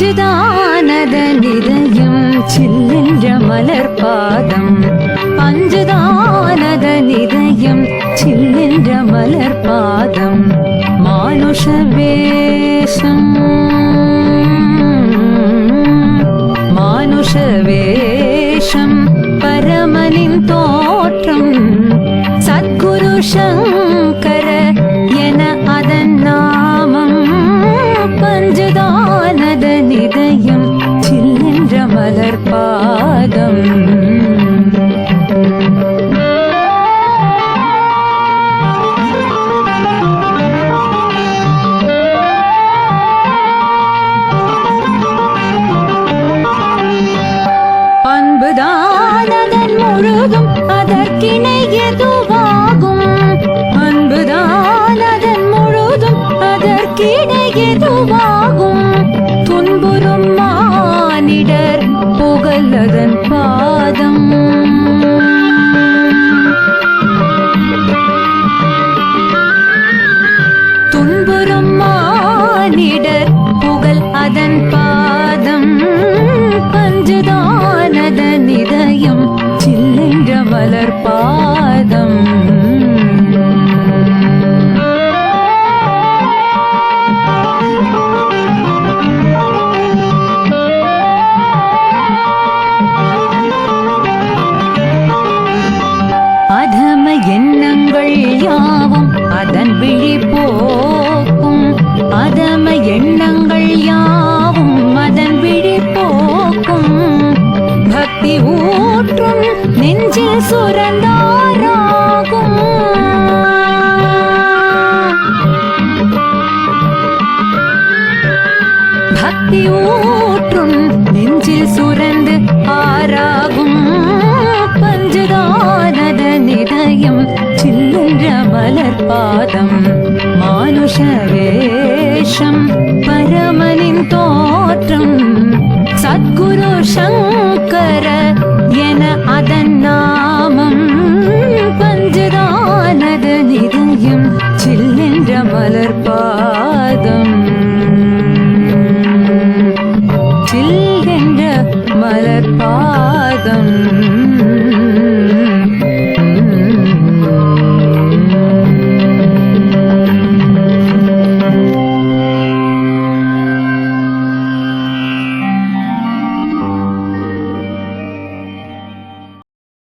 அஞ்சுதானதனிதயம் சில்லென்ற மலர் பாதம் பஞ்சுதானத சில்லென்ற மலர் பாதம் மானுஷ வேஷம் மானுஷ வேஷம் பரமனின் தோற்றம். சத்குரு சங்கர என அதன் நான் ராகம் அன்புதான் அதன் முழுதும் அதற்கிணை எதுவாகும் சக்தி ஊற்றும் நெஞ்சில் சுரந்து ஆறாகும். பஞ்சுதானத நிதயம் சில்லுன்ற மலர் பாதம் மானுஷவேஷம் பரமனின் தோற்றம். சத்குரு சங்கர என அதன் நாமம் பஞ்சுதானத நிதயம் சில்லென்ற மலர் பாதம். செல்கின்ற மலர் பாதம்